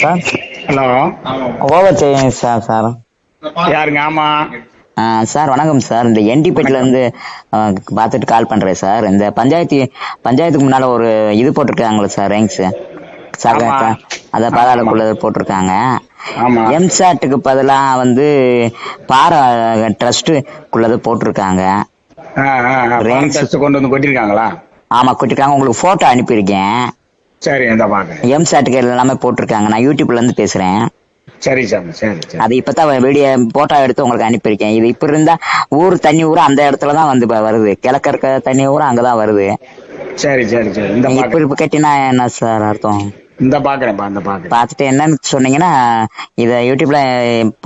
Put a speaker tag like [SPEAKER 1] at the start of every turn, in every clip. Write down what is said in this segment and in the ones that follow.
[SPEAKER 1] Sir?
[SPEAKER 2] Hello.
[SPEAKER 1] Over saving sir sir.
[SPEAKER 2] யாருங்க? ஆமா.
[SPEAKER 1] Sir வணக்கம் சார். இந்த என்டிபேட்டில் இருந்து பார்த்துட்டு கால் பண்ணுறேன் சார். இந்த பஞ்சாயத்து பஞ்சாயத்துக்கு முன்னால் ஒரு இது போட்டிருக்காங்களே சார் ரேங்க்ஸு.
[SPEAKER 2] ஆமா.
[SPEAKER 1] அதை பாதாளக்குள்ள போட்டிருக்காங்க.
[SPEAKER 2] ஆமா.
[SPEAKER 1] எம்சாட்டுக்கு பதிலாக வந்து பாரா ட்ரஸ்ட்டுக்குள்ளது போட்டிருக்காங்க.
[SPEAKER 2] டெஸ்ட் கொண்டு வந்து கொட்டிருக்காங்களா?
[SPEAKER 1] ஆமாம் கொட்டிருக்காங்க. உங்களுக்கு ஃபோட்டோ அனுப்பியிருக்கேன்.
[SPEAKER 2] சரி இந்த பாக்குறேன்
[SPEAKER 1] எம்சாட்டுக்கு எல்லாமே போட்டிருக்காங்க. நான் யூடியூப்லேருந்து பேசுகிறேன்
[SPEAKER 2] சரி சாமி சரி சரி.
[SPEAKER 1] அது இப்பதான் வீடியோ போட்டோ எடுத்து உங்களுக்கு அனுப்பியிருக்கேன். இது இப்ப இருந்தா ஊர் தண்ணி ஊர் அந்த இடத்துல தான் வந்து வருது. கிழக்க இருக்க தண்ணி ஊர் அங்கதான் வருது.
[SPEAKER 2] சரி சரி சரி. இந்த
[SPEAKER 1] இப்ப
[SPEAKER 2] பாக்குறேன்
[SPEAKER 1] இப்ப கேட்டீங்கன்னா என்ன சார் அர்த்தம்?
[SPEAKER 2] இந்த பாக்குறேன்ப்பா இந்த பாக்குறேன்
[SPEAKER 1] பார்த்துட்டு என்னன்னு சொன்னீங்கன்னா இதை யூடியூப்ல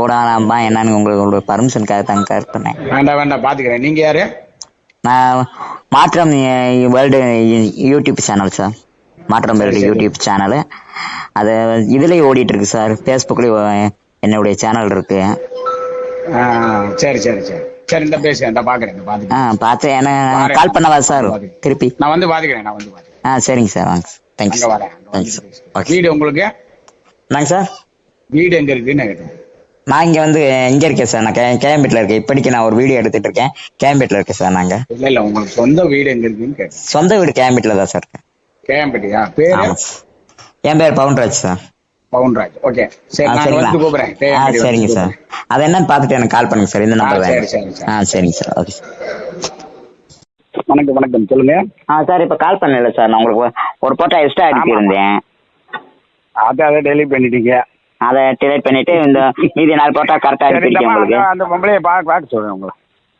[SPEAKER 1] போடலாமா என்னன்னு உங்களுக்கு உங்களுக்கு பர்மிஷனுக்காக தான் கேர் பண்ணேன்.
[SPEAKER 2] வேண்டாம் வேண்டாம் பாத்துக்கிறேன். நீங்க யாரு?
[SPEAKER 1] நான் மாற்றம் வேர்ல்டு யூடியூப் சேனல் சார் மாற்றம்
[SPEAKER 2] சரி.
[SPEAKER 1] யூடியூப் சேனல் அது இதுலயும் ஓடிட்டு இருக்கு சார் ஃபேஸ்புக்லயும் என்னுடைய சேனல் இருக்கு.
[SPEAKER 2] சரி சரி சரி. சரி இந்த பேசுறேன் இந்த பாக்குறேன்
[SPEAKER 1] ஆ பார்த்து என்ன. கால் பண்ணவா சார்? திருப்பி.
[SPEAKER 2] நான் வந்து பாத்துக்கிறேன் நான் வந்து
[SPEAKER 1] ஆ சரிங்க சார். வாங்க தேங்க்ஸ்
[SPEAKER 2] அங்க
[SPEAKER 1] தேங்க்ஸ்
[SPEAKER 2] பேசுறேன்.
[SPEAKER 1] ஓகே
[SPEAKER 2] வீடு உங்களுக்கு?
[SPEAKER 1] நாங்க சார்?
[SPEAKER 2] வீடு எங்க இருக்குன்னு கேட்டேன்
[SPEAKER 1] நான் இங்க வந்து இங்க இருக்கேன் சார். நான் கேம்பேட்ல இருக்கேன். இப்படிக்கு நான் ஒரு வீடியோ எடுத்துட்டு இருக்கேன். கேம்பேட்ல இருக்கேன் சார் நாங்க
[SPEAKER 2] இல்ல இல்ல உங்களுக்கு சொந்த வீடு எங்க இருக்குன்னு
[SPEAKER 1] சொந்த வீடு கேம்பேட்ல தான் சார் இருக்கேன்.
[SPEAKER 2] கேம்பட்டியா பேரு?
[SPEAKER 1] என் பேர் பவுன்ராஜ் சார்.
[SPEAKER 2] பவுன்ராஜ். ஓகே. சரி நான் வந்து கூப்பிடுறேன்.
[SPEAKER 1] சரிங்க சார். அது என்னன்னு பார்த்துட்டு எனக்கு கால் பண்ணுங்க சார். இந்த நம்பர்
[SPEAKER 2] ஆ,
[SPEAKER 1] தான்
[SPEAKER 2] சரி, சரி, சரி.
[SPEAKER 1] ஆ சரிங்க சார். ஓகே
[SPEAKER 2] வணக்கம் வணக்கம். சொல்லுங்க.
[SPEAKER 1] ஆ சார் இப்போ கால் பண்ணல சார். நான் உங்களுக்கு ஒரு- போட்டோ எக்ஸ்ட்ரா அனுப்பியிருந்தேன்
[SPEAKER 2] அதை அதை டெலிட் பண்ணிட்டீங்க.
[SPEAKER 1] அதை டிலேட் பண்ணிட்டு இந்த மீதி நாலு போட்டோ கரெக்டாக
[SPEAKER 2] அம்மா,
[SPEAKER 1] உங்களுக்கு.
[SPEAKER 2] அந்த- பொம்பளைய பார்க்க பார்க்க சொல்றேன் உங்களை.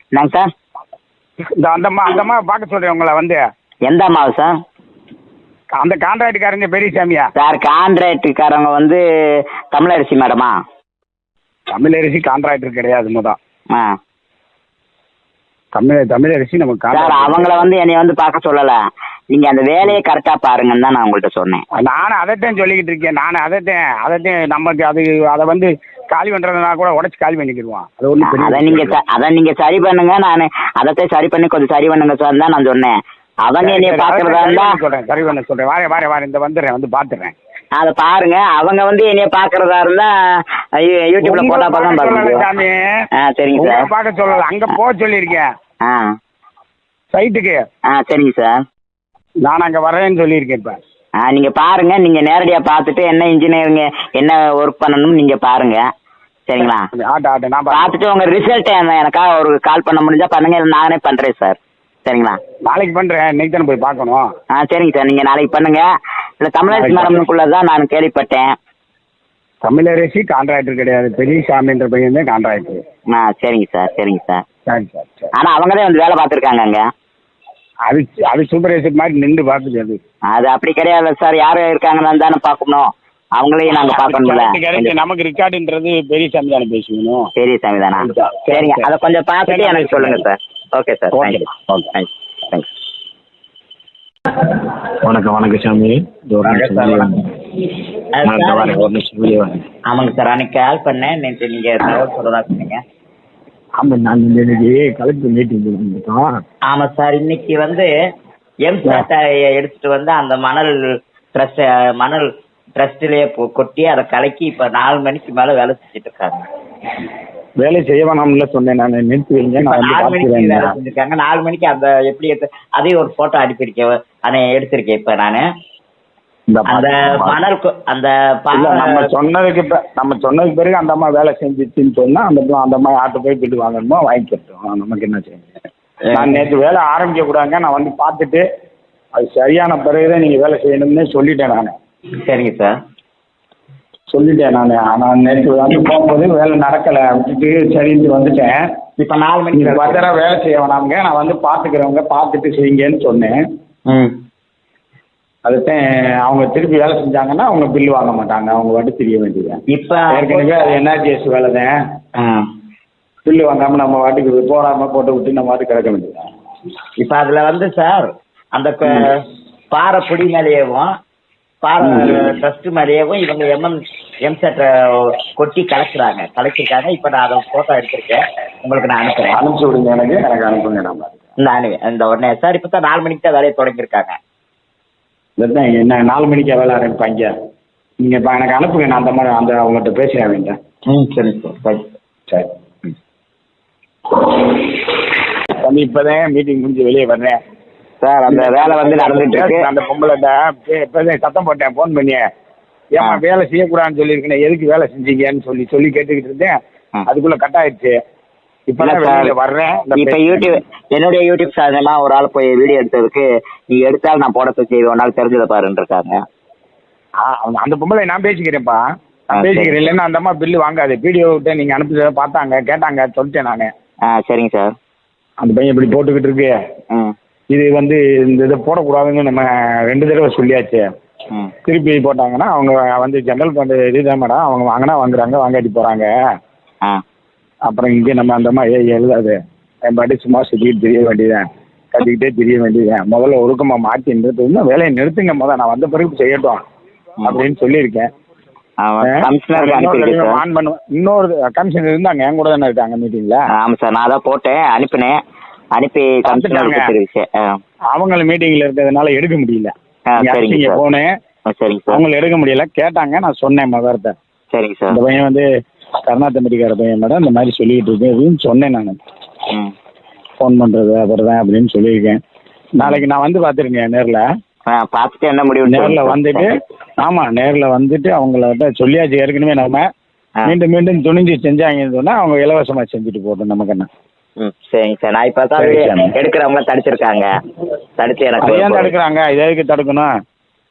[SPEAKER 1] என்னங்க சார்?
[SPEAKER 2] இந்த அந்த அம்மா அந்த அம்மா பார்க்க சொல்றேன் உங்களை வந்து.
[SPEAKER 1] எந்த அம்மாவு சார்?
[SPEAKER 2] அந்த கான்ட்ராக்டுக்காரங்க பெரியசாமியா
[SPEAKER 1] சார் கான்ட்ராக்டுக்காரங்க வந்து தமிழரசி மேடமா?
[SPEAKER 2] தமிழரசி கான்ட்ராக்டர் கிடையாது முதான்
[SPEAKER 1] ஆ.
[SPEAKER 2] தமிழ் தமிழரசி நமக்கு
[SPEAKER 1] சார் அவங்கள வந்து என்னை வந்து பார்க்க சொல்லல. நீங்க அந்த வேலையை கரெக்டா பாருங்கன்னு தான் நான் உங்கள்கிட்ட சொன்னேன்.
[SPEAKER 2] நானும் அதைத்தான் சொல்லிக்கிட்டு இருக்கேன். நான் அதைத்தான் அதைத்தான் நமக்கு அது அதை வந்து காலி பண்றதுனா கூட உடச்சு காலி பண்ணிக்கிடுவான் அது
[SPEAKER 1] நீங்க அதை நீங்க சரி பண்ணுங்க. நான் அதத்தை சரி பண்ணி கொஞ்சம் சரி பண்ணுங்க சார் தான் நான் சொன்னேன். அவங்க என்னைய பாக்குறதா இருந்தா
[SPEAKER 2] சொல்றேன் சரி பண்ண சொல்றேன். வாரேன் வாரேன் வாரேன் இந்த வந்துடுறேன் வந்து பாத்துறேன்
[SPEAKER 1] அதை பாருங்க அவங்க வந்து என்னைய பாக்குறதா இருந்தா யூடியூப்ல போட்டா தான் பாருங்க
[SPEAKER 2] சாமி.
[SPEAKER 1] சரிங்க சார்.
[SPEAKER 2] பார்க்க சொல்லல. அங்க போக சொல்லியிருக்கேன்.
[SPEAKER 1] ஆ.
[SPEAKER 2] சைட்டுக்கு.
[SPEAKER 1] ஆ சரிங்க சார்.
[SPEAKER 2] நான் அங்க வரேன்னு சொல்லியிருக்கேன் இப்ப.
[SPEAKER 1] ஆ நீங்க பாருங்க நீங்க நேரடியா பார்த்துட்டு என்ன இன்ஜினியரிங் என்ன ஒர்க் பண்ணணும்னு நீங்க பாருங்க. சரிங்களா?
[SPEAKER 2] ஆட்ட ஆட்ட நான் பார்த்துக்கிறேன்.
[SPEAKER 1] பார்த்துட்டு உங்க ரிசல்ட் எனக்காக ஒரு கால் பண்ண முடிஞ்சா பண்ணுங்க நானே பண்றேன் சார். சரிங்களா?
[SPEAKER 2] நாளைக்கு பண்றேன். இன்னைக்கு தானே போய் பார்க்கணும்.
[SPEAKER 1] ஆ சரிங்க சார். நீங்க நாளைக்கு பண்ணுங்க. இல்ல தமிழரசி மேடம்னுக்குள்ள தான் நான் கேள்விப்பட்டேன்.
[SPEAKER 2] தமிழரசி கான்ட்ராக்டர் கிடையாது. பெரியசாமின்ற பையன் தான் கான்ட்ராக்டர்
[SPEAKER 1] ஆ சரிங்க சார். சரிங்க சார்.
[SPEAKER 2] சரி சார் சரி.
[SPEAKER 1] ஆனா அவங்க தான் வந்து வேலை பார்த்துருக்காங்க அங்க.
[SPEAKER 2] அது அது சூப்பர்வைசர் மாதிரி நின்று பார்க்குது அது.
[SPEAKER 1] அது அப்படி கிடையாது சார். யாரு இருக்காங்கன்னு தானே பார்க்கணும். அவங்களையும் நாங்க
[SPEAKER 2] correct. நமக்கு ரெக்கார்டுன்றது பெரியசாமி தானே பேசணும்
[SPEAKER 1] பெரிய சாமி தானா?
[SPEAKER 2] சரி,
[SPEAKER 1] சரிங்க.
[SPEAKER 2] சரி.
[SPEAKER 1] அதை கொஞ்சம் பார்த்துட்டு எனக்கு. சொல்லுங்க sir. Okay sir. Thanks thanks
[SPEAKER 3] வணக்கம் வணக்கம் சாமி.
[SPEAKER 1] ஆமாங்க சார். அன்னைக்கு கால் பண்ணேன். நேற்று நீங்க தகவல் சொல்றதா சொன்னீங்க.
[SPEAKER 3] ஆமா நான் இன்னைக்கு கலெக்டர் மீட்டிங்
[SPEAKER 1] ஆமா சார். இன்னைக்கு வந்து எம்சாட் எடுத்துட்டு வந்து அந்த மணல் ட்ரஸ்ட் மணல் ட்ரஸ்ட்லயே கொட்டி அதை கலக்கி இப்ப நாலு மணிக்கு மேல வேலை செஞ்சுட்டு இருக்காங்க.
[SPEAKER 2] வேலை செய்ய வேணாம்ல சொன்னேன் நான். நிறுத்தி வைங்க நான் வந்து
[SPEAKER 1] நாலு மணிக்கு வேலை
[SPEAKER 2] பார்த்துக்கிறேன்
[SPEAKER 1] செஞ்சிருக்காங்க. நாலு மணிக்கு அந்த எப்படி எடுத்து அதையும் ஒரு போட்டோ அனுப்பியிருக்கேன் அதை எடுத்திருக்கேன் இப்ப நானு.
[SPEAKER 2] இந்த
[SPEAKER 1] அந்த
[SPEAKER 2] பாத்து-
[SPEAKER 1] மணல் கொ- அந்த
[SPEAKER 2] இல்ல நம்ம சொன்னதுக்கு இப்ப நம்ம சொன்னதுக்கு பிறகு அந்த அம்மா வேலை செஞ்சுச்சுன்னு சொன்னா அந்த அம்மா- அந்த அம்மா ஆட்டு போய் பிட்டு வாங்கணுமோ வாங்கிக்கிட்டோம் நமக்கு என்ன செய்யணும் நான் நேற்று வேலை ஆரம்பிக்க கூடாங்க நான் வந்து பார்த்துட்டு அது சரியான பிறகுதான் நீங்க வேலை செய்யணும்னு சொல்லிட்டேன் நான்.
[SPEAKER 1] சரிங்க சார்.
[SPEAKER 2] சொல்லிட்டேன் நான். நான் நேற்று வந்து போகும்போது வேலை நடக்கல விட்டுட்டு சரின்ட்டு வந்துட்டேன்.
[SPEAKER 1] இப்ப நாலு மணிக்கு
[SPEAKER 2] பத்திர வேலை செய்ய வேணாமுங்க. நான் வந்து பார்த்துக்கிறவங்க பார்த்துட்டு செய்யுங்கன்னு சொன்னேன். அதுதான் அவங்க திருப்பி வேலை செஞ்சாங்கன்னா அவங்க பில்லு வாங்க மாட்டாங்க. அவங்க வாட்டி தெரிய வேண்டியது
[SPEAKER 1] இப்ப
[SPEAKER 2] ஏற்கனவே அது என்ஆர்ஜிஎஸ் வேலை தான். பில்லு வாங்காம நம்ம வாட்டுக்கு போடாம போட்டு விட்டு நம்ம வாட்டுக்கு கிடக்க வேண்டியது
[SPEAKER 1] இப்ப அதுல வந்து சார் அந்த பாறை புடி மேலேயேவும் ட்ரஸ்ட் மேலேயேவும் இவங்க எம்எம் எம்செட் கொட்டி கலக்குறாங்க. கலக்கிருக்காங்க இப்ப நான் அதை போட்டோ எடுத்திருக்கேன். உங்களுக்கு நான் அனுப்புறேன்.
[SPEAKER 2] அனுப்பிச்சு விடுங்க எனக்கு. எனக்கு அனுப்புங்க நம்ம
[SPEAKER 1] அனு இந்த உடனே. சார் இப்ப தான் நாலு மணிக்கு தான் வேலையை தொடங்கியிருக்காங்க.
[SPEAKER 2] என்ன நாலு மணிக்கு வேலை ஆரம்பிப்பாங்க? நீங்கள் இப்போ எனக்கு அனுப்புங்க. நான் அந்த மாதிரி அந்த அவங்கள்ட்ட பேசுகிறேன் அவங்கள்ட்ட
[SPEAKER 1] ம் சரி சார்
[SPEAKER 2] சரி. ம். தம்பி இப்போதான் மீட்டிங் முடிஞ்சு வெளியே வர்றேன்.
[SPEAKER 1] சார் அந்த வேலை வந்து நடந்துட்டு இருக்கு.
[SPEAKER 2] அந்த பொம்பளைட்ட இப்போதான் சத்தம் போட்டேன் ஃபோன் பண்ணி. ஏமா. வேலை செய்யக்கூடாதுன்னு சொல்லியிருக்கேன் எதுக்கு வேலை செஞ்சீங்கன்னு சொல்லி சொல்லி கேட்டுக்கிட்டு இருந்தேன். அதுக்குள்ள கட் ஆயிடுச்சு. இப்போ.
[SPEAKER 1] யூடியூப் என்னுடைய யூடியூப் சேனல்லாம் ஒரு ஆள் போய் வீடியோ எடுத்ததுக்கு நீ எடுத்தால் நான் போட செய்வேன். ஒரு நாள் தெரிஞ்சதை பாருன்னு இருக்காங்க.
[SPEAKER 2] அந்த- பொம்பளை நான் பேசிக்கிறேன்ப்பா. நான். பேசிக்கிறேன். இல்லைன்னா அந்த அம்மா பில்லு வாங்காது. வீடியோ விட்டு நீங்க அனுப்புறத பார்த்தாங்க கேட்டாங்க சொல்லிட்டேன் நான்.
[SPEAKER 1] சரிங்க சார்.
[SPEAKER 2] அந்த பையன் இப்படி போட்டுக்கிட்டு இருக்கு. இது வந்து இந்த இதை போடக்கூடாதுன்னு நம்ம ரெண்டு தடவை சொல்லியாச்சு. திருப்பி போட்டாங்கன்னா அவங்க வந்து ஜெனரல் ஃபண்ட் இதுதான் மேடம் அவங்க வாங்கினா வாங்குறாங்க வாங்காட்டி போறாங்க. அப்புறம் இங்கே நம்ம அந்த மாதிரி ஏ எழுதாது. என் பாட்டி சும்மா சுற்றிட்டு தெரிய வேண்டியதான் கட்டிக்கிட்டே தெரிய வேண்டியதான் முதல்ல ஒழுக்கமாக மாற்றி நிறுத்து. இன்னும் வேலையை நிறுத்துங்க முதல்ல நான் வந்த பிறகு செய்யட்டும் அப்படின்னு சொல்லியிருக்கேன். ஆன் பண்ணுவேன் இன்னொரு கமிஷனர் இருந்தாங்க என் கூட தானே இருக்காங்க மீட்டிங்ல
[SPEAKER 1] ஆமாம் சார் நான் அதான் போட்டேன் அனுப்பினேன். அனுப்பி
[SPEAKER 2] அவங்கள மீட்டிங்ல இருக்கிறதுனால எடுக்க முடியல.
[SPEAKER 1] சரிங்க.
[SPEAKER 2] போனேன்.
[SPEAKER 1] சரிங்க சார்.
[SPEAKER 2] அவங்கள எடுக்க முடியல. கேட்டாங்க நான் சொன்னேன் மதர்கிட்ட
[SPEAKER 1] சரிங்க
[SPEAKER 2] இந்த
[SPEAKER 1] சார்
[SPEAKER 2] பையன் வந்து கர்நாடகமிக்கார பையன் மேடம் இந்த மாதிரி சொல்லிட்டு இருக்கேன். அப்படின்னு சொன்னேன் நான். ஃபோன் பண்றது தான் அப்படின்னு சொல்லியிருக்கேன். நாளைக்கு நான் வந்து பார்த்துருக்கேன் நேர்ல.
[SPEAKER 1] பார்த்துட்டு என்ன முடிவு
[SPEAKER 2] நேர்ல வந்துட்டு ஆமா நேர்ல வந்துட்டு அவங்கள்ட்ட சொல்லியாச்சு. ஏற்கனவே நம்ம. மீண்டும் மீண்டும் துணிஞ்சு செஞ்சாங்கன்னு சொன்னா அவங்க இலவசமா செஞ்சுட்டு போட்டோம் நமக்கு என்ன
[SPEAKER 1] ம் சரிங்க சார். நான் இப்போ தான். எடுக்கிறவங்க தடுத்திருக்காங்க. தடுத்து எனக்கு
[SPEAKER 2] ஏன் தடுக்கிறாங்க? இது எதுக்கு தடுக்கணும்?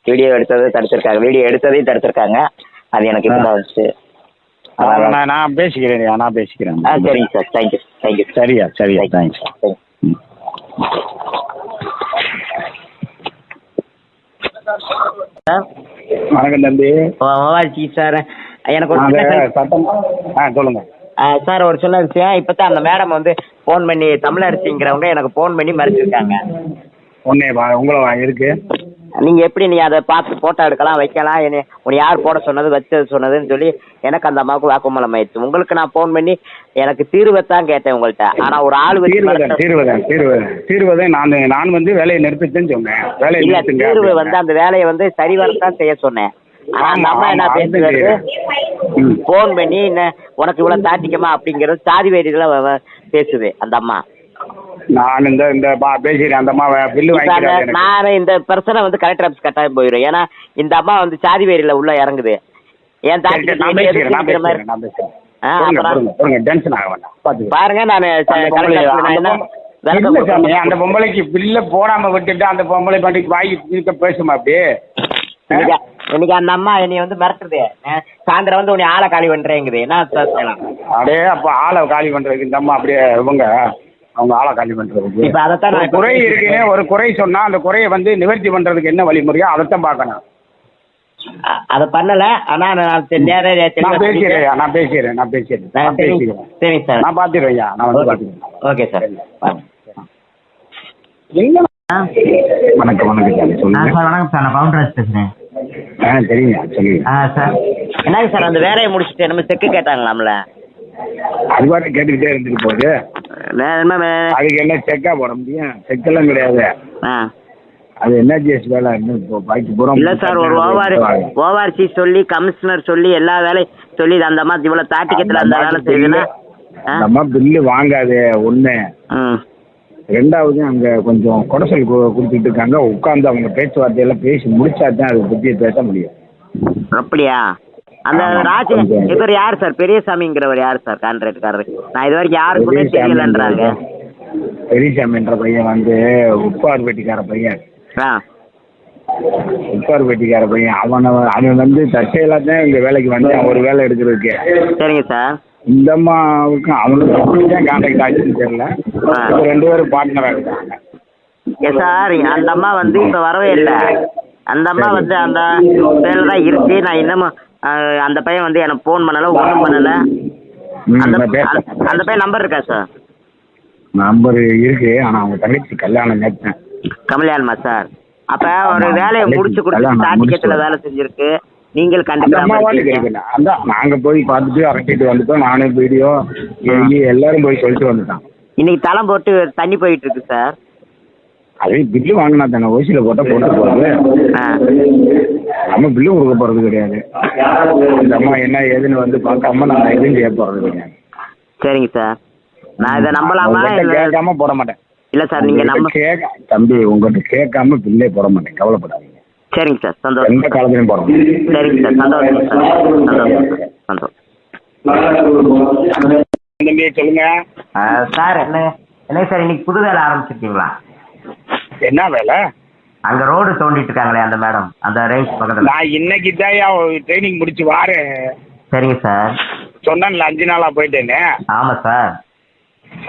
[SPEAKER 1] வீடியோ எடுத்தது தடுத்திருக்காங்க. வீடியோ எடுத்ததையும் தடுத்திருக்காங்க. அது எனக்கு இப்போ வந்துச்சு.
[SPEAKER 2] நான் நான் பேசிக்கிறேன் நான் பேசிக்கிறேன்.
[SPEAKER 1] ஆ சரிங்க சார். தேங்க்யூ தேங்க்யூ
[SPEAKER 2] சரியா சரியா. தேங்க்ஸ் வணக்கம் தம்பி.
[SPEAKER 1] ஓவாச்சி சார். எனக்கு ஒரு.
[SPEAKER 2] சட்டம் ஆ சொல்லுங்க.
[SPEAKER 1] சார் ஒரு சின்ன விஷயம். இப்போ தான் அந்த மேடம் வந்து ஃபோன் பண்ணி தமிழரசிங்கிறவங்க எனக்கு ஃபோன் பண்ணி மறைச்சிருக்காங்க.
[SPEAKER 2] வா இருக்கு.
[SPEAKER 1] நீங்க எப்படி நீ அதை பார்த்து போட்டோ எடுக்கலாம் வைக்கலாம் என்ன உன்னை யார் போட சொன்னது வச்சது சொன்னதுன்னு சொல்லி எனக்கு அந்த அம்மாவுக்கு வாக்குமூலம் ஆயிடுச்சு. உங்களுக்கு நான் ஃபோன் பண்ணி எனக்கு தீர்வை தான் கேட்டேன் உங்கள்கிட்ட ஆனா ஒரு ஆள்
[SPEAKER 2] தீர்வதன் தீர்வதன் தீர்வதன். தீர்வதன் நான் நான் வந்து வேலையை நிறுத்துச்சேன்னு சொன்னேன். வேலையை
[SPEAKER 1] இல்ல தீர்வு. வந்து அந்த வேலையை வந்து சரிவரத்தான் செய்ய சொன்னேன். ஆனா அந்த அம்மா என்ன பேசுறது. ஃபோன் பண்ணி என்ன உனக்கு இவ்வளவு தாட்டிக்கமா அப்படிங்கறது சாதி வேதியில பேசுது அந்த அம்மா.
[SPEAKER 2] நான் இந்த இந்த அந்த அம்மா பில்லு.
[SPEAKER 1] நான் இந்த பிரச்சனை வந்து கலெக்டர் ஆஃபீஸ் கட்டாயம் போயிடும் ஏன்னா இந்த அம்மா வந்து சாதி வேரியில உள்ள இறங்குது.
[SPEAKER 2] சரி, சரி, நான் நான் நான் பேசுறேன் பாத்துக்கலாம்.
[SPEAKER 1] பாருங்க நான்
[SPEAKER 2] அந்த பொம்பளைக்கு பில்ல போடாம விட்டுட்டு அந்த பொம்பளை பாட்டுக்கு வாங்கி இருக்க பேசுமா அப்படி
[SPEAKER 1] இன்னைக்கு அந்த அம்மா என்னைய வந்து மிரட்டுது சாயந்தரம் வந்து உன்னை ஆளை காலி பண்றேங்குது. என்ன சார் செய்யலாம்?
[SPEAKER 2] அப்படியே அப்ப ஆளை காலி பண்றதுக்கு இந்த அம்மா அப்படியே இவங்க அவங்க ஆளை காலி பண்றதுக்கு.
[SPEAKER 1] இப்ப அதைத்தான் நான்
[SPEAKER 2] ஒரு குறை இருக்குன்னு ஒரு குறை சொன்னா அந்த குறையை வந்து நிவர்த்தி பண்றதுக்கு என்ன வழிமுறையோ அதைத்தான் பார்க்கணும்.
[SPEAKER 1] அதை பண்ணல. ஆனா நான்
[SPEAKER 2] பேசிடுறேன் நான் பேசிடுறேன் நான் பேசிடுறேன்
[SPEAKER 1] நான்
[SPEAKER 2] நான்
[SPEAKER 1] சரி சரிங்க சார்
[SPEAKER 2] நான் பாத்துடுறேன் நான் வந்து பாத்துக்கிறேன்
[SPEAKER 1] ஓகே சார்.
[SPEAKER 2] என்ன? வணக்கம் வணக்கம்
[SPEAKER 1] சார். வணக்கம் சார். நான் பவுண்டராஜ் பேசுறேன்.
[SPEAKER 2] ஆ தெரியுங்க சொல்லுங்க
[SPEAKER 1] ஆ சார். என்னங்க சார் அந்த வேலையை முடிச்சுட்டு நம்ம செக்கு கேட்டாங்களாம்ல?
[SPEAKER 2] அது பாட்டு கேட்டுக்கிட்டே இருந்துட்டு போகுது.
[SPEAKER 1] வேற என்ன வே-
[SPEAKER 2] அதுக்கு என்ன செக்கா போட முடியும்? செக்கெல்லாம் கிடையாது.
[SPEAKER 1] ஆ.
[SPEAKER 2] அது என்ஆர்ஜிஎஸ் வேலை? இன்னும் இப்போ பாக்கி பூரா
[SPEAKER 1] இல்ல சார் ஒரு ஓவார் ஓஆர்சி சொல்லி கமிஷனர் சொல்லி எல்லா வேலையும் சொல்லி அந்த அம்மா இவ்வளவு தாட்டிக்கத்துல அந்த வேலை செய்யுதுன்னா ஆ?
[SPEAKER 2] நம்ம பில்லு வாங்காது ஒண்ணு.
[SPEAKER 1] ம்
[SPEAKER 2] ரெண்டாவது அங்க கொஞ்சம் குடசல் கொடுத்துட்டு இருக்காங்க. உட்கார்ந்து அவங்க பேச்சுவார்த்தையெல்லாம் பேசி முடிச்சா தான் அதை பத்தி பேச முடியும்.
[SPEAKER 1] அப்படியா? அந்த ராஜ. இவர் யார் சார்? பெரியசாமிங்கிறவர் யார் சார்? கான்ட்ராக்ட்காரர் நான் இது வரைக்கும் யாருக்குமே தெரியலன்றாங்க.
[SPEAKER 2] பெரியசாமின்ற பையன் வந்து உப்பார் வெட்டிக்கார பையன். உப்பார் வெட்டிக்கார பையன். அவனை அவன் வந்து தற்செயலா தான் இந்த வேலைக்கு வந்தான். ஒரு வேலை எடுக்கிறதுக்கு.
[SPEAKER 1] சரிங்க சார்.
[SPEAKER 2] இந்த அம்மாவுக்கும் அவனுக்கு தான் கான்டாக்ட் ஆச்சுன்னு தெரியல. ரெண்டு பேரும் பார்ட்னரா இருக்காங்க.
[SPEAKER 1] சார் அந்த அம்மா வந்து இப்ப வரவே இல்லை. அந்த அம்மா வந்து அந்த பேர்ல தான் இருக்கு. நான் இன்னமும் அந்த பையன் வந்து எனக்கு ஃபோன் பண்ணல ஒன்றும் பண்ணல. அந்த அந்த- பையன் நம்பர் இருக்கா சார்
[SPEAKER 2] நம்பர் இருக்கு ஆனா அவங்க தங்கச்சி கல்யாணம் நேற்றேன்
[SPEAKER 1] கமல்யான்மா சார் அப்ப ஒரு வேலையை முடிச்சு கொடுத்து
[SPEAKER 2] கல்யாணம் முடிச்சு.
[SPEAKER 1] வேலை செஞ்சிருக்கு. நீங்கள்
[SPEAKER 2] இருக்குல்ல அந்த நாங்க போய் பார்த்துட்டு அரட்டிட்டு வந்துட்டோம். நானும் வீடியோ எல்லாரும் போய் சொல்லிட்டு வந்துட்டோம்
[SPEAKER 1] இன்னைக்கு தளம் போட்டு தண்ணி போயிட்டு இருக்கு சார்.
[SPEAKER 2] அதே பில்லு வாங்கினா தானே? ஓசியில போட்டா போட்டு போகுது
[SPEAKER 1] ஆ.
[SPEAKER 2] நம்ம பில்லு கொடுக்க போறது கிடையாது. இந்த அம்மா என்ன ஏதுன்னு வந்து பார்க்காம நான் எதுவும் செய்ய போறது கிடையாது.
[SPEAKER 4] சரிங்க சார். நான் இதை நம்பலாமா
[SPEAKER 2] கேட்காம போட மாட்டேன்.
[SPEAKER 4] இல்ல சார் நீங்க
[SPEAKER 2] உங்ககிட்ட கேட்க தம்பி உங்ககிட்ட கேட்காம பில்லே போட மாட்டேன். கவலைப்படாதீங்க.
[SPEAKER 4] சரிங்க சார். சந்தோஷம்.
[SPEAKER 2] எந்த காலத்துலயும் மாட்டேன்.
[SPEAKER 4] சரிங்க சார். சந்தோஷம் சார். சந்தோஷம் சார். சந்தோஷம்.
[SPEAKER 2] தம்பி சொல்லுங்க.
[SPEAKER 4] சார் என்ன என்ன சார் இன்னைக்கு புது வேலை ஆரம்பிச்சிருக்கீங்களா?
[SPEAKER 2] என்ன வேலை?
[SPEAKER 4] அங்க ரோடு தோண்டிட்டு இருக்காங்களே அந்த மேடம் அந்த ரேஞ்ச் பக்கத்துல.
[SPEAKER 2] நான் இன்னைக்கு தான் ட்ரைனிங் முடிச்சு வாரேன்.
[SPEAKER 4] சரிங்க சார்.
[SPEAKER 2] சொன்னேன்ல அஞ்சு நாளா போயிட்டேன்னு.
[SPEAKER 4] ஆமா சார்.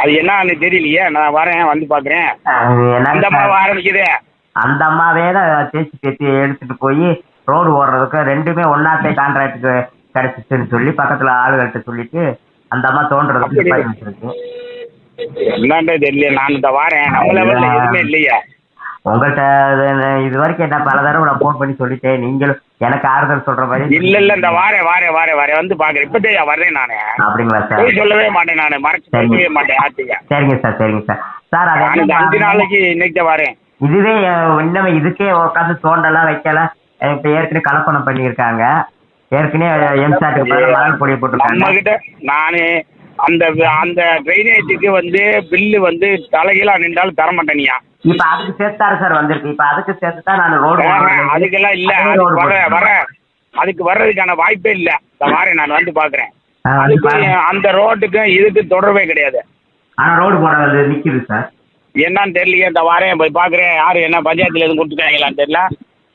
[SPEAKER 2] அது என்னன்னு தெரியலையே. நான் வரேன் வந்து பாக்குறேன்.
[SPEAKER 4] என்ன
[SPEAKER 2] அந்த அம்மா ஆரம்பிக்குதே.
[SPEAKER 4] அந்த அம்மாவே தான் தேய்ச்சி பேசி எடுத்துட்டு போய் ரோடு ஓடுறதுக்கு ரெண்டுமே ஒன்னாத்தே கான்ட்ராக்டுக்கு கிடைச்சிச்சுன்னு சொல்லி பக்கத்துல ஆளுகள்கிட்ட சொல்லிட்டு அந்த அம்மா தோன்றதுக்கு
[SPEAKER 2] அப்படி.
[SPEAKER 4] நிப்பாட்டி வச்சிருக்கு.
[SPEAKER 2] என்னன்றே தெரியல நான் இந்த வாரேன். நம்ம லெவல்ல எதுவுமே இல்லையா.
[SPEAKER 4] உங்கள்கிட்ட இது- வரைக்கும் என்ன பல தடவை நான் ஃபோன் பண்ணி சொல்லிட்டேன். நீங்களும் எனக்கு ஆறுதல் சொல்ற மாதிரி
[SPEAKER 2] இல்ல இல்ல இந்த வாரேன் வாரேன் வாரேன் வாரேன். வந்து பாக்குறேன். இப்பத்தையா வர்றேன் நானு.
[SPEAKER 4] அப்படிங்களா சார்?
[SPEAKER 2] சொல்லவே மாட்டேன் நானு. மறைச்சு. பேசவே மாட்டேன். ஆர்த்தியா
[SPEAKER 4] சரிங்க சார் சரிங்க சார். சார்
[SPEAKER 2] அஞ்சு நாளைக்கு இன்னைக்கு வரேன்.
[SPEAKER 4] இதுவே இன்னும் இதுக்கே உட்காந்து தோண்டலாம் வைக்கலாம் அஹ், இப்ப ஏற்கனவே கலப்பணம் பண்ணியிருக்காங்க. ஏற்கனவே எம்சாட்டுக்கு மணல் பொடியை போட்டிருக்காங்க.
[SPEAKER 2] நானு அந்த அந்த ட்ரைனேஜுக்கு வந்து பில்லு வந்து தலைகீழா நின்றாலும் தர மாட்டேனியா
[SPEAKER 4] இப்ப அதுக்கு சேர்த்தாரு சார் வந்திருக்கு. இப்ப அதுக்கு சேர்த்து தான் நான் ரோடு
[SPEAKER 2] அதுக்கெல்லாம் இல்ல. வர வர அதுக்கு வர்றதுக்கான வாய்ப்பே இல்ல. வாரேன் நான் வந்து பாக்குறேன். அந்த ரோட்டுக்கும் இதுக்கு தொடர்பே கிடையாது.
[SPEAKER 4] ஆனா ரோடு போட நிக்குது சார்.
[SPEAKER 2] என்னன்னு தெரியலையே இந்த வாரேன் போய் பாக்குறேன் யாரு என்ன பஞ்சாயத்துல எதுவும் கொடுத்துட்டாங்களான்னு தெரியல.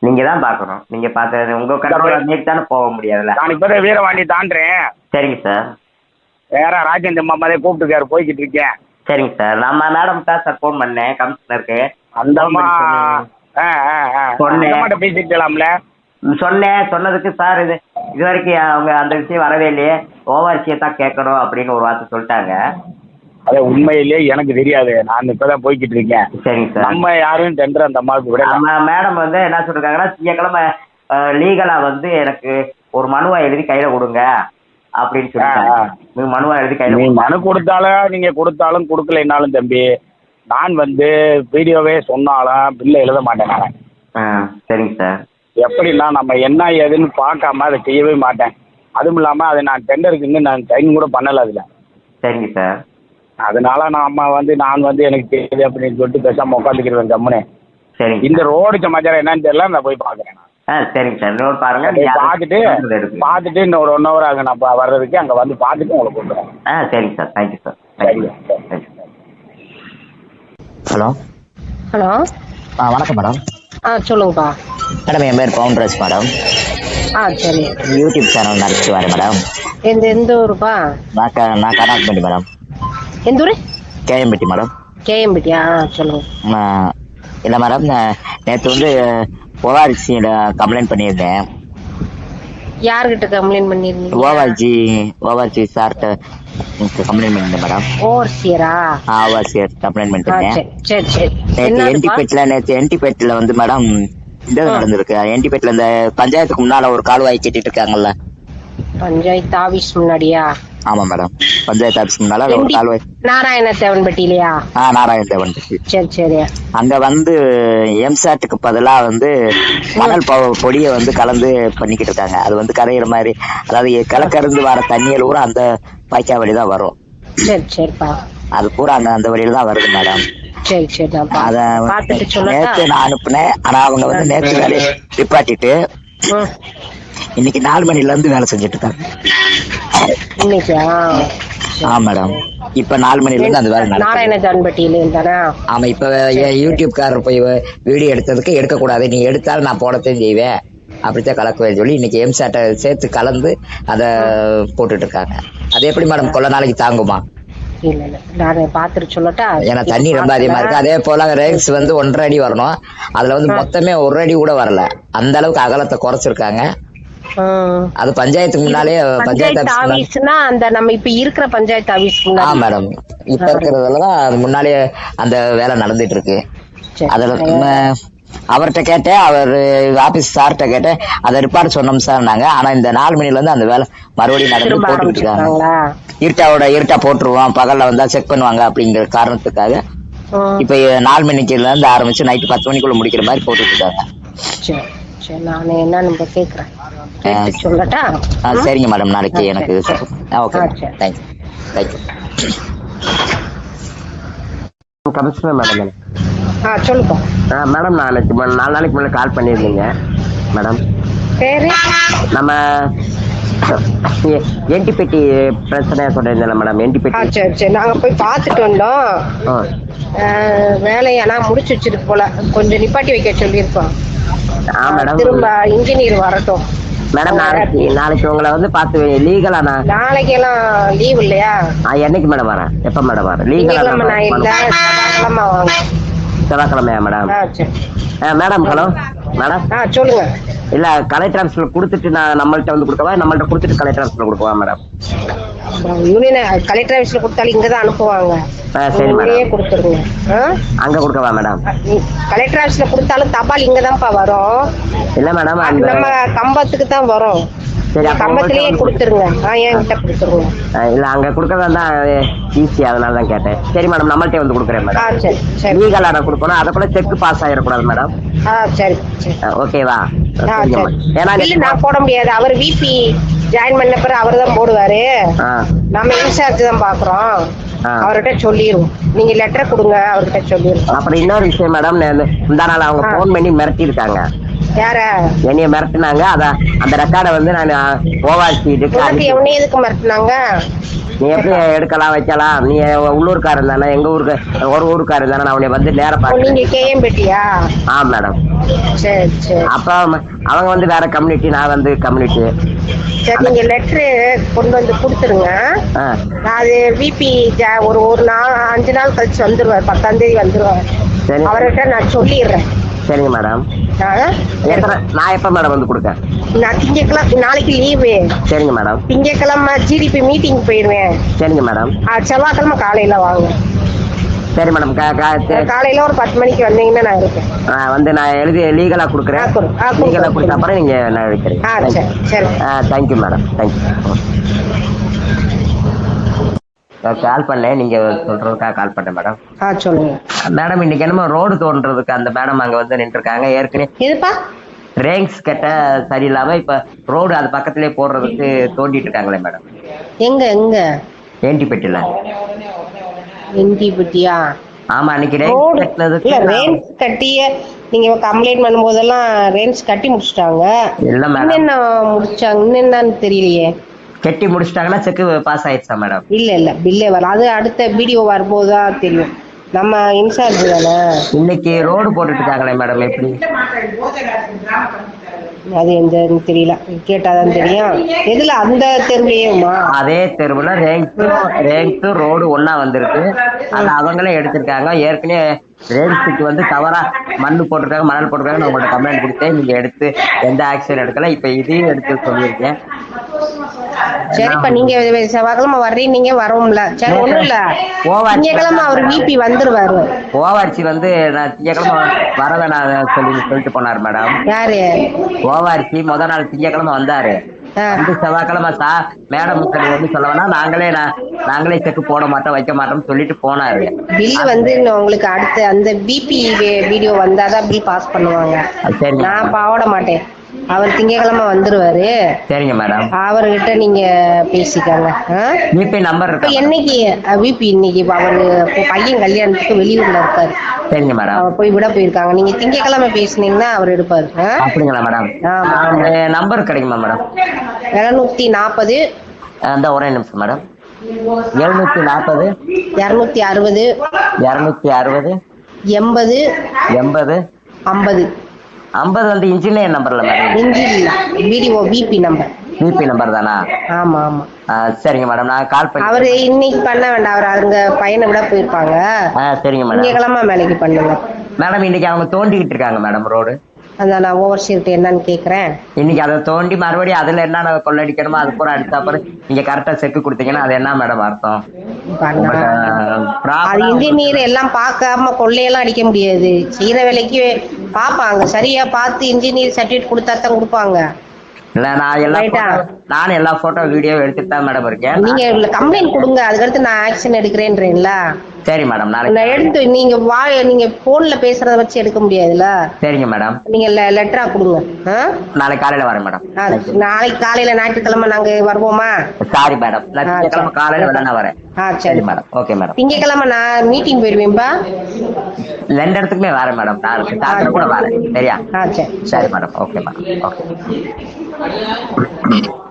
[SPEAKER 4] நீங்க தான் பாக்கணும் நீங்க பார்த்தது உங்க கண்ட்ரோல் நீக்கு தானே போக முடியாதுல்ல?
[SPEAKER 2] நான் இப்பதான் வீரவாண்டி தாண்டுறேன்.
[SPEAKER 4] சரிங்க சார்.
[SPEAKER 2] வேற ராஜேந்திர மாமாதே கூப்பிட்டுருக்காரு போய்கிட்டு இருக்கேன்.
[SPEAKER 4] சரிங்க சார். நம்ம மேடம் தான் சார் ஃபோன் பண்ணேன் கமிஷனருக்கு
[SPEAKER 2] அந்த அம்மா ஆ, ஆ, ஆ.
[SPEAKER 4] சொன்னேன்.
[SPEAKER 2] பேசிக்கலாம்ல
[SPEAKER 4] சொன்னேன். சொன்னதுக்கு சார் இது இது வரைக்கும் அவங்க அந்த விஷயம் வரவே இல்லையே. ஓவர்சியை தான் கேட்கணும் அப்படின்னு ஒரு வார்த்தை சொல்லிட்டாங்க.
[SPEAKER 2] அத உண்மையிலேயே எனக்கு தெரியாது. நான் இப்பதான் போய்கிட்டு இருக்கேன்.
[SPEAKER 4] சரிங்க சார்.
[SPEAKER 2] நம்ம யாரும் டெண்டர் அந்த அம்மாவுக்கு விடலாம்
[SPEAKER 4] நம்ம மேடம் வந்து என்ன சொல்லிருக்காங்கன்னா திங்கக்கிழமை லீகலா வந்து எனக்கு ஒரு மனுவை எழுதி கையில கொடுங்க. அப்படின்னு. நீங்க மனுவை எழுதி கையில
[SPEAKER 2] மனு கொடுத்தாலும் நீங்க கொடுத்தாலும் கொடுக்கலைனாலும் தம்பி நான் வந்து வீடியோவே சொன்னாலும் பில்ல எழுத மாட்டேன் நான்.
[SPEAKER 4] சரிங்க சார்.
[SPEAKER 2] எப்படின்னா நம்ம என்ன ஏதுன்னு பார்க்காம அதை செய்யவே மாட்டேன். அதுவும் இல்லாம அதை நான் டெண்டருக்கு நான் சைன் கூட பண்ணல அதுல.
[SPEAKER 4] சரிங்க சார்.
[SPEAKER 2] அதனால நான் அம்மா வந்து நான் வந்து எனக்கு தெரியுது அப்படின்னு சொல்லிட்டு பேசாம உட்காந்துக்கிறேன் கம்முனே.
[SPEAKER 4] சரிங்க
[SPEAKER 2] இந்த ரோடு சமாச்சாரம் என்னன்னு தெரியல நான் போய் பாக்குறேன் நான்.
[SPEAKER 4] ஆ சரிங்க சார். இன்னொரு பாருங்க.
[SPEAKER 2] பார்த்துட்டு. பார்த்துட்டு இன்னும் ஒரு ஒன் ஹவர் ஆகும் நான் வர்றதுக்கு. அங்க வந்து பார்த்துட்டு உங்களை கூப்பிடுறேன்.
[SPEAKER 4] ஆ சரிங்க சார். தேங்க்யூ சார்
[SPEAKER 2] சரிங்க.
[SPEAKER 1] ஹலோ
[SPEAKER 5] ஹலோ
[SPEAKER 1] ஆ வணக்கம் மேடம்
[SPEAKER 5] ஆ சொல்லுங்கப்பா.
[SPEAKER 1] மேடம் என் பேர் பவுன்ராஜ் மேடம்
[SPEAKER 5] ஆ சரி.
[SPEAKER 1] யூடியூப் சேனல் நடத்திட்டு வரேன் மேடம்
[SPEAKER 5] எந்த எந்த ஊருப்பா?
[SPEAKER 1] நான் க நான் கர்நாடகப்பட்டி மேடம்
[SPEAKER 5] எந்த ஊரு
[SPEAKER 1] கேஎம்பட்டி மேடம்.
[SPEAKER 5] கேஎம்பிட்டியா? சொல்லுங்க.
[SPEAKER 1] இல்லை மேடம் நேற்று வந்து ஓஆர்சியில் கம்ப்ளைண்ட் பண்ணியிருந்தேன்.
[SPEAKER 5] யார்கிட்ட கம்ப்ளைண்ட் பண்ணிருந்தீங்க
[SPEAKER 1] ஓவார்ஜி ஓவார்ஜி சார்கிட்ட கம்ப்ளைண்ட் பண்ணியிருந்தேன் மேடம்.
[SPEAKER 5] ஓவர்சியரா?
[SPEAKER 1] ஆ ஓஆர்சி கம்ப்ளைண்ட்
[SPEAKER 5] ஆ
[SPEAKER 1] பண்ணிருந்தேன்.
[SPEAKER 5] சரி சரி
[SPEAKER 1] நேற்று என்டிபேட்டில் நேற்று என்டிபேட்டில் வந்து மேடம் இது நடந்திருக்கு. என்டிபேட்டில் இந்த பஞ்சாயத்துக்கு முன்னால் ஒரு கால்வாய் கட்டிட்டு இருக்காங்கல்ல.
[SPEAKER 5] பஞ்சாயத்து ஆபீஸ் முன்னாடியா?
[SPEAKER 1] ஆமாம் மேடம். பஞ்சாயத்து ஆஃபீஸ் முன்னால்
[SPEAKER 5] நாராயண தேவன்பட்டியிலையா
[SPEAKER 1] ஆ நாராயண தேவன் இருக்கு.
[SPEAKER 5] சரி சரி.
[SPEAKER 1] அங்க வந்து எம்சாட்டுக்கு பதிலா வந்து மணல் பொடியை வந்து கலந்து பண்ணிக்கிட்டு இருக்காங்க. அது வந்து கரையிற மாதிரி. அதாவது கிழக்கிருந்து வர தண்ணியில் பூரா அந்த பாய்ச்சா வழி தான் வரும்.
[SPEAKER 5] சரி சரிப்பா.
[SPEAKER 1] அது பூரா அந்த அந்த வழியில தான் வருது மேடம்.
[SPEAKER 5] சரி சரி
[SPEAKER 1] நேத்து நான் அனுப்புனேன். ஆனா அவங்க வந்து நேத்து வேலையை நிப்பாட்டிட்டு இன்னைக்கு நாலு மணில இருந்து வேலை செஞ்சுட்டு இருக்காங்க.
[SPEAKER 5] இன்னைக்கா?
[SPEAKER 1] ஆ மேடம். இப்ப நாலு மணில இருந்து அந்த வேலை
[SPEAKER 5] நாராயண தேவன்பட்டியில இருந்தானா
[SPEAKER 1] ஆமா இப்ப யூடியூப்காரர் போய் வீடியோ எடுத்ததுக்கு எடுக்கக்கூடாது. நீ எடுத்தாலும் நான் போடத்தான் செய்வேன். அப்படித்தான் கலக்குவேன் சொல்லி இன்னைக்கு எம்சாட்டை சேர்த்து கலந்து அதை போட்டுட்டு இருக்காங்க அது எப்படி மேடம்? கொள்ள நாளைக்கு தாங்குமா?
[SPEAKER 5] இல்ல இல்ல. நான் பார்த்துட்டு சொல்லட்டா?
[SPEAKER 1] ஏன்னா தண்ணி ரொம்ப அதிகமா இருக்கு. அதே போல ரேக்ஸ் வந்து ஒன்றரை அடி வரணும். அதுல வந்து மொத்தமே ஒரு அடி கூட வரல. அந்த அளவுக்கு அகலத்தை குறைச்சிருக்காங்க. அது பஞ்சாயத்துக்கு முன்னாலே பஞ்சாயத்து
[SPEAKER 5] ஆபீஸ்னா அந்த நம்ம இப்ப இருக்கிற பஞ்சாயத்து ஆபீஸ்
[SPEAKER 1] ஆ மேடம் இப்ப இருக்கிறதுலதான் அது முன்னாலே அந்த வேலை நடந்துட்டு இருக்கு. அதுல அவர்கிட்ட கேட்டேன் அவர் ஆபீஸ் சார்கிட்ட கேட்டேன். அதை ரிப்போர்ட் சொன்னோம் சார் நாங்க. ஆனா இந்த நாலு மணில இருந்து அந்த வேலை மறுபடியும் நடந்து போட்டுக்கிட்டு இருக்காங்க. இருட்டாவோட இருட்டா போட்டுருவோம். பகல்ல வந்தா செக் பண்ணுவாங்க அப்படிங்கிற காரணத்துக்காக இப்ப நாலு மணிக்குல இருந்து ஆரம்பிச்சு நைட்டு பத்து மணிக்குள்ள முடிக்கிற மாதிரி போட்டுட்டு இருக்காங்க.
[SPEAKER 5] சரி சரி. நான் என்னன்னு கேக்குறேன். கேட்டு சொல்லட்டா?
[SPEAKER 3] ஆ சரிங்க மேடம் நாளைக்கு எனக்கு
[SPEAKER 5] சரி.
[SPEAKER 3] ஓகே
[SPEAKER 5] சரி.
[SPEAKER 3] Thank you thank you
[SPEAKER 4] commissioner madam
[SPEAKER 5] ஆ சொல்லுப்பா
[SPEAKER 4] ஆ மேடம் மு- நாலு நாளைக்கு முன்னாடி கால் பண்ணியிருந்தீங்க மேடம்
[SPEAKER 5] பேரு?
[SPEAKER 4] நம்ம என்டிபெட்டி பிரச்சனை சொல்லியிருந்தேன் மேடம் என்டிபெட்டி.
[SPEAKER 5] சரி சரி. நாங்க போய் பார்த்துட்டு வந்தோம்.
[SPEAKER 4] ஆ.
[SPEAKER 5] அஹ், வேலையை ஆனா முடிச்சு வச்சிருக்கு போல. கொஞ்சம் நிப்பாட்டி வைக்க சொல்லியிருக்கோம். திரும்ப இன்ஜினியர் வரட்டும்.
[SPEAKER 4] மேடம் நாளைக்கு நாளைக்கு உங்களை வந்து பார்த்து லீகலா நான்
[SPEAKER 5] நாளைக்கெல்லாம் லீவ் இல்லையா?
[SPEAKER 4] என்னைக்கு மேடம் வரேன்? எப்போ மேடம் வரேன்?
[SPEAKER 5] திங்கட்கிழமை நான் இல்ல.
[SPEAKER 4] லீகலா
[SPEAKER 5] வாங்க
[SPEAKER 4] செவ்வாய்க்கிழமையா மேடம் மேடம் ஹலோ மேடம்
[SPEAKER 5] சொல்லுங்க.
[SPEAKER 4] இல்ல கலெக்டர் ஆஃபீஸ்ல கொடுத்துட்டு நான் நம்மள்ட்ட வந்து கொடுக்கவா? நம்மள்ட்ட கொடுத்துட்டு கலெக்டர் ஆஃபீஸ்ல கொடுக்கவா மேடம்
[SPEAKER 5] யூனியன் கலெக்டர் ஆஃபீஸ்ல கொடுத்தாலும் இங்க தான் அனுப்புவாங்க
[SPEAKER 4] சரி மேடம்.
[SPEAKER 5] கொடுத்துருங்க?
[SPEAKER 4] அங்க கொடுக்கவா மேடம்
[SPEAKER 5] கலெக்டர் ஆஃபீஸ்ல கொடுத்தாலும் தபால் இங்க தான்ப்பா வரும்.
[SPEAKER 4] இல்ல மேடம்
[SPEAKER 5] நம்ம கம்பத்துக்கு தான் வரும். கம்பத்திலேயே கொடுத்துருங்க. என்கிட்ட கொடுத்துருங்க.
[SPEAKER 4] இல்ல அங்க கொடுக்கறதா தான் ஈஸி அதனால தான் கேட்டேன். சரி மேடம் நம்மள்ட்டே வந்து கொடுக்குறேன் மேடம்
[SPEAKER 5] சரி சரி.
[SPEAKER 4] லீகல் ஆர்டர் கொடுக்கணும். அதை கூட செக் பாஸ் ஆயிடக்கூடாது மேடம்
[SPEAKER 5] சரி
[SPEAKER 4] ஓகேவா ஏன்னா
[SPEAKER 5] நான் போட முடியாது. அவர் விபி ஜாயின் பண்ண பிறகு அவர் தான் போடுவாரு நம்ம இன்சார்ஜ் தான் பாக்குறோம். அவர்கிட்ட சொல்லிடுவோம் நீங்க லெட்டர் கொடுங்க அவர்கிட்ட சொல்லிடுவோம்
[SPEAKER 4] அப்புறம் இன்னொரு விஷயம் மேடம் இந்த நாள் அவங்க
[SPEAKER 5] ஆ.
[SPEAKER 4] ஃபோன் பண்ணி மிரட்டி இருக்காங்க என்னைய மிரட்டினாங்க. அத அந்த ரெக்கார்டை வந்து நான் ஓவாசி
[SPEAKER 5] எதுக்கு மிரட்டினாங்க?
[SPEAKER 4] நீ எப்படி எடுக்கலாம் வைக்கலாம்? நீ உள்ளூர்காரன் தானே. எங்க ஊருக்கு ஒரு ஊருக்காரன் தானே. நான் உன்னை வந்து நேர
[SPEAKER 5] ஓ,
[SPEAKER 4] பார்த்து
[SPEAKER 5] நீங்க கேஎம் பெட்டியா
[SPEAKER 4] ஆ மேடம்
[SPEAKER 5] சரி சரி.
[SPEAKER 4] அப்ப அவங்க வந்து வேற கம்யூனிட்டி நான் வந்து கம்யூனிட்டி
[SPEAKER 5] சரி நீங்க லெட்டரு கொண்டு வந்து கொடுத்துருங்க. அது விபி ஒரு ஒரு நாள் அஞ்சு நாள் கழிச்சு வந்துருவார். பத்தாம் தேதி வந்துருவார். அவர்கிட்ட நான் சொல்லிடுறேன்.
[SPEAKER 4] சரிங்க மேடம் நான் எப்ப மேடம் வந்து கொடுக்க
[SPEAKER 5] நான் திங்கக்கிழமை நாளைக்கு லீவு
[SPEAKER 4] சரிங்க மேடம்
[SPEAKER 5] திங்கக்கிழமை ஜிடிபி மீட்டிங் போயிடுவேன்.
[SPEAKER 4] சரிங்க மேடம்
[SPEAKER 5] செவ்வாய்க்கிழமை காலையில வாங்க.
[SPEAKER 4] சரி மேடம்.
[SPEAKER 5] காலையில ஒரு பத்து மணிக்கு வந்தீங்கன்னா நான் இருப்பேன்
[SPEAKER 4] ஆ, வந்து நான் எழுதி லீகலா கொடுக்குறேன். லீகலா கொடுத்த அப்புறம் நீங்க நான்
[SPEAKER 5] சரி
[SPEAKER 4] தேங்க்யூ மேடம் தேங்க்யூ கால் பண்ணேன். நீங்க சொல்றதுக்காக கால் பண்ணேன் மேடம்
[SPEAKER 5] ஆ சொல்லுங்க.
[SPEAKER 4] மேடம் இன்னைக்கு என்னமோ ரோடு தோன்றதுக்கு அந்த மேடம் அங்க வந்து நின்று இருக்காங்க ஏற்கனவே
[SPEAKER 5] எதுப்பா?
[SPEAKER 4] ரேங்க்ஸ் கட்ட சரியில்லாம இப்ப ரோடு அது பக்கத்திலே போடுறதுக்கு தோண்டிட்டு இருக்காங்களே மேடம்
[SPEAKER 5] எங்க எங்க?
[SPEAKER 4] ஏண்டிப்பேட்டில.
[SPEAKER 5] இந்தி பட்டியா
[SPEAKER 4] ஆமா அன்னைக்கு
[SPEAKER 5] ரோடு
[SPEAKER 4] ரேங்க்ஸ் கட்டினதுக்கு
[SPEAKER 5] இல்ல
[SPEAKER 4] நான்-
[SPEAKER 5] ரேஞ்ச் கட்டிய நீங்க கம்ப்ளைண்ட் பண்ணும்போதெல்லாம் ரேஞ்ச் கட்டி முடிச்சிட்டாங்க.
[SPEAKER 4] இல்ல மேடம்
[SPEAKER 5] இன்னென்ன முடிச்சாங்க? இன்னென்னு தெரியலையே.
[SPEAKER 4] கட்டி முடிச்சிட்டாங்கன்னா செக் பாஸ் ஆயிடுச்சா மேடம்
[SPEAKER 5] இல்ல இல்ல பில்லே வரல. அது அடுத்த வீடியோ வரும்போது தான் தெரியும். நம்ம இன்சார்ஜ் தானே?
[SPEAKER 4] இன்னைக்கு ரோடு போட்டுட்டு இருக்காங்களே மேடம் எப்படி?
[SPEAKER 5] அது எந்த தெரியல. கேட்டாதான் தெரியும். எதுல? அந்த தெருவுலயேமா?
[SPEAKER 4] அதே தெருவுல ரேங்க்ஸும் ரேங்க்ஸும் ரோடு ஒண்ணா வந்திருக்கு. அது அவங்களே எடுத்திருக்காங்க. ஏற்கனவே ரேங்க்ஸுக்கு வந்து தவறா மண்ணு போட்டிருக்காங்க மணல் போட்டிருக்காங்க நான் உங்கள்ட்ட கம்ப்ளைண்ட் கொடுத்தேன். நீங்க எடுத்து எந்த ஆக்ஷன் எடுக்கல. இப்ப இதையும் எடுத்து சொல்லியிருக்கேன்.
[SPEAKER 5] சரிப்பா நீங்க செவ்வாய்க்கிழமை வர்றீங்க நீங்க வரவும்ல சரி ஒண்ணும் இல்ல. திங்கக்கிழமை அவர் விபி வந்துருவாரு.
[SPEAKER 4] ஓவார்ச்சி வந்து நான் திங்கக்கிழமை வர வேணாம் சொல்லி சொல்லிட்டு போனார் மேடம்.
[SPEAKER 5] யாரு?
[SPEAKER 4] ஓவார்ச்சி முத நாள் திங்கக்கிழமை வந்தாரு. வந்து செவ்வாய்க்கிழமை சா மேடம் வந்து சொல்ல வேணா நாங்களே நான் நாங்களே செக் போட மாட்டோம் வைக்க மாட்டோம்னு சொல்லிட்டு போனாரு.
[SPEAKER 5] பில் வந்து உங்களுக்கு அடுத்த அந்த பிபி வீடியோ வந்தாதான் பில் பாஸ் பண்ணுவாங்க.
[SPEAKER 4] சரிங்க.
[SPEAKER 5] நான் பாவோட மாட்டேன். அவர் திங்கக்கிழமை வந்துருவாரு.
[SPEAKER 4] சரிங்க மேடம்.
[SPEAKER 5] அவர்கிட்ட நீங்க பேசிக்கங்க?
[SPEAKER 4] ஜிபே நம்பர் இருக்கா?
[SPEAKER 5] என்னைக்கு விபி இன்னைக்கு அவரு பையன் கல்யாணத்துக்கு வெளியூர்ல இருக்காரு
[SPEAKER 4] சரிங்க மேடம்.
[SPEAKER 5] போய் விட போயிருக்காங்க. நீங்க திங்கக்கிழமை பேசுனீங்கன்னா அவர் எடுப்பாரு?
[SPEAKER 4] அப்படிங்களா மேடம். நம்பர் கிடைக்குமா மேடம்?
[SPEAKER 5] இருநூத்தி நாற்பது
[SPEAKER 4] அந்த ஒரே நிமிஷம் மேடம். எழுநூத்தி நாற்பது
[SPEAKER 5] இருநூத்தி அறுபது.
[SPEAKER 4] இரநூத்தி அறுபது.
[SPEAKER 5] எண்பது.
[SPEAKER 4] எண்பது.
[SPEAKER 5] ஐம்பது.
[SPEAKER 4] ஐம்பது வந்து இன்ஜினியர் நம்பர்ல madam
[SPEAKER 5] engine video PP number
[SPEAKER 4] PP number தானா?
[SPEAKER 5] ஆமா ஆமா.
[SPEAKER 4] சரிங்க மேடம் நான் கால் பண்ணி
[SPEAKER 5] அவரு இன்னைக்கு பண்ண வேண்டாம். அவர் அங்க பையனை விட போயிருப்பாங்க.
[SPEAKER 4] சரிங்க மேடம்
[SPEAKER 5] திங்கக்கிழமை வேலைக்கு பண்ணுங்க.
[SPEAKER 4] மேடம் இன்னைக்கு அவங்க தோண்டிக்கிட்டு இருக்காங்க மேடம் ரோடு
[SPEAKER 5] அந்த நான் ஓவர் சீர்கிட்ட என்னன்னு கேக்குறேன்.
[SPEAKER 4] இன்னைக்கு அதை தோண்டி மறுபடியும் அதுல என்ன கொள்ளடிக்கணுமோ அது பூரா அடிச்சா அப்புறம் நீங்க கரெக்டா செக் கொடுத்தீங்கன்னா அது என்ன மேடம் அர்த்தம்?
[SPEAKER 5] அது இன்ஜினியர் எல்லாம் பார்க்காம கொள்ளையெல்லாம் அடிக்க முடியாது. செய்யற வேலைக்கு பார்ப்பாங்க சரியா பார்த்து இன்ஜினியர் சர்டிஃபிகேட் கொடுத்தா தான் கொடுப்பாங்க.
[SPEAKER 4] இல்ல நான் எல்லா நானும் எல்லா போட்டோ வீடியோ எடுத்துட்டு தான் மேடம் இருக்கேன்.
[SPEAKER 5] நீங்க கம்ப்ளைண்ட் கொடுங்க அதுக்கடுத்து நான் ஆக்ஷன் எடுக்கிறேன்றீங்களா?
[SPEAKER 4] சரி மேடம்
[SPEAKER 5] நான் எடுத்து நீங்க வா நீங்க போன்ல பேசுறத வச்சு எடுக்க முடியாதுல்ல?
[SPEAKER 4] சரிங்க மேடம்
[SPEAKER 5] நீங்க லெட்டரா கொடுங்க?
[SPEAKER 4] நாளைக்கு காலையில வரேன் மேடம்
[SPEAKER 5] நாளைக்கு காலையில ஞாயிற்றுக்கிழமை நாங்க வருவோமா?
[SPEAKER 4] சாரி மேடம்
[SPEAKER 5] சரி.
[SPEAKER 4] காலையில வேணா வரேன்.
[SPEAKER 5] ஆ
[SPEAKER 4] சரி. மேடம் ஓகே மேடம்
[SPEAKER 5] திங்கக்கிழமை நான் மீட்டிங் போயிருவேன்பா?
[SPEAKER 4] ரெண்டு இடத்துக்குமே வரேன் மேடம் நான் சாயந்தரம் கூட வரேன். சரியா?
[SPEAKER 5] சரி.
[SPEAKER 4] Madam okay madam okay Obrigado.